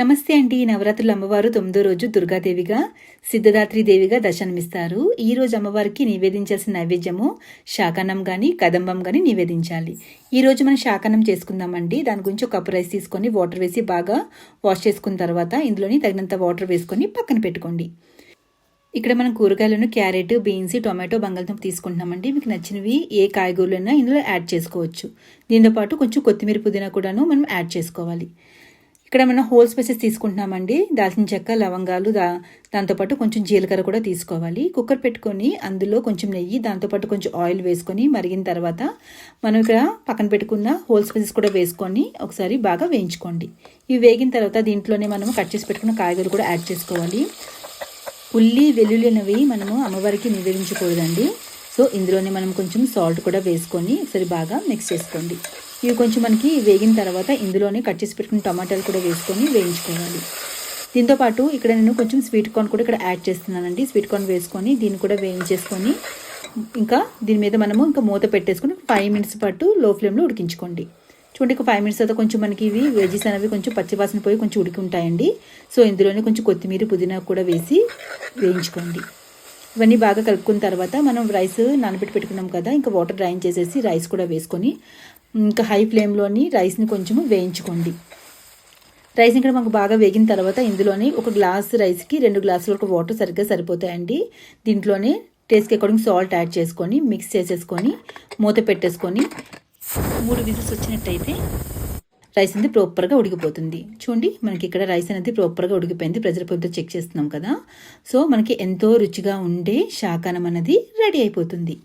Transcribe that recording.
నమస్తే అండి. నవరాత్రుల అమ్మవారు తొమ్మిదో రోజు దుర్గాదేవిగా సిద్ధదాత్రి దేవిగా దర్శనమిస్తారు. ఈ రోజు అమ్మవారికి నివేదించాల్సిన నైవేద్యము శాకాన్నం కానీ కదంబం కానీ నివేదించాలి. ఈ రోజు మనం శాకానం చేసుకుందామండి దాని గురించి ఒక కప్పు రైస్ తీసుకొని వాటర్ వేసి బాగా వాష్ చేసుకున్న తర్వాత ఇందులోని తగినంత వాటర్ వేసుకొని పక్కన పెట్టుకోండి. ఇక్కడ మనం కూరగాయలను క్యారెట్ బీన్స్ టొమాటో బంగాళదుంప తీసుకుంటున్నామండి మీకు నచ్చినవి ఏ కాయగూరలైనా ఇందులో యాడ్ చేసుకోవచ్చు. దీంతో పాటు కొంచెం కొత్తిమీర పుదీనా కూడాను మనం యాడ్ చేసుకోవాలి. ఇక్కడ మనం హోల్ స్పైసెస్ తీసుకుంటున్నామండి? దాల్చిన చెక్క లవంగాలు దా దాంతోపాటు కొంచెం జీలకర్ర కూడా తీసుకోవాలి. కుక్కర్ పెట్టుకొని అందులో కొంచెం నెయ్యి దాంతోపాటు కొంచెం ఆయిల్ వేసుకొని మరిగిన తర్వాత మనం ఇక్కడ పక్కన పెట్టుకున్న హోల్ స్పైసెస్ కూడా వేసుకొని ఒకసారి బాగా వేయించుకోండి. ఇవి వేగిన తర్వాత దీంట్లోనే మనం కట్ చేసి పెట్టుకున్న కాయగూరలు కూడా యాడ్ చేసుకోవాలి. ఉల్లి వెల్లుల్లి అనేవి మనము అమ్మవారికి నివేదించకూడదండి. సో ఇందులోనే మనం కొంచెం సాల్ట్ కూడా వేసుకొని ఒకసారి బాగా మిక్స్ చేసుకోండి. ఇవి కొంచెం మనకి వేగిన తర్వాత ఇందులోనే కట్ చేసి పెట్టుకున్న టమాటాలు కూడా వేసుకొని వేయించుకోవాలి. దీంతో పాటు ఇక్కడ నేను కొంచెం స్వీట్ కార్న్ కూడా ఇక్కడ యాడ్ చేస్తున్నానండి. స్వీట్ కార్న్ వేసుకొని దీన్ని కూడా వేయించేసుకొని ఇంకా దీని మీద మనము ఇంకా మూత పెట్టేసుకొని ఫైవ్ మినిట్స్ పాటు లో ఫ్లేమ్లో ఉడికించుకోండి. చూడండి ఒక ఫైవ్ మినిట్స్ తర్వాత కొంచెం మనకి ఇవి వెజీస్ అనేవి కొంచెం పచ్చివాసన పోయి కొంచెం ఉడికి ఉంటాయండి. సో ఇందులోనే కొంచెం కొత్తిమీర పుదీనా కూడా వేసి వేయించుకోండి. ఇవన్నీ బాగా కలుపుకున్న తర్వాత మనం రైస్ నానబెట్టి పెట్టుకున్నాం కదా ఇంకా వాటర్ డ్రైన్ చేసేసి రైస్ కూడా వేసుకొని ఇంకా హై ఫ్లేమ్లోని రైస్ని కొంచెము వేయించుకోండి. రైస్ ఇక్కడ మాకు బాగా వేగిన తర్వాత ఇందులోని ఒక గ్లాస్ రైస్కి రెండు గ్లాసుల వరకు వాటర్ సరిగ్గా సరిపోతాయండి. దీంట్లోనే టేస్ట్కి అకార్డింగ్ సాల్ట్ యాడ్ చేసుకొని మిక్స్ చేసేసుకొని మూత పెట్టేసుకొని మూడు విజిల్స్ వచ్చినట్టయితే రైస్ అనేది ప్రాపర్గా ఉడికిపోతుంది. చూడండి మనకి ఇక్కడ రైస్ అనేది ప్రాపర్గా ఉడికిపోయింది. ప్రెజర్ పొద్దు చెక్ చేస్తున్నాం కదా. సో మనకి ఎంతో రుచిగా ఉండే శాకానం అనేది రెడీ అయిపోతుంది.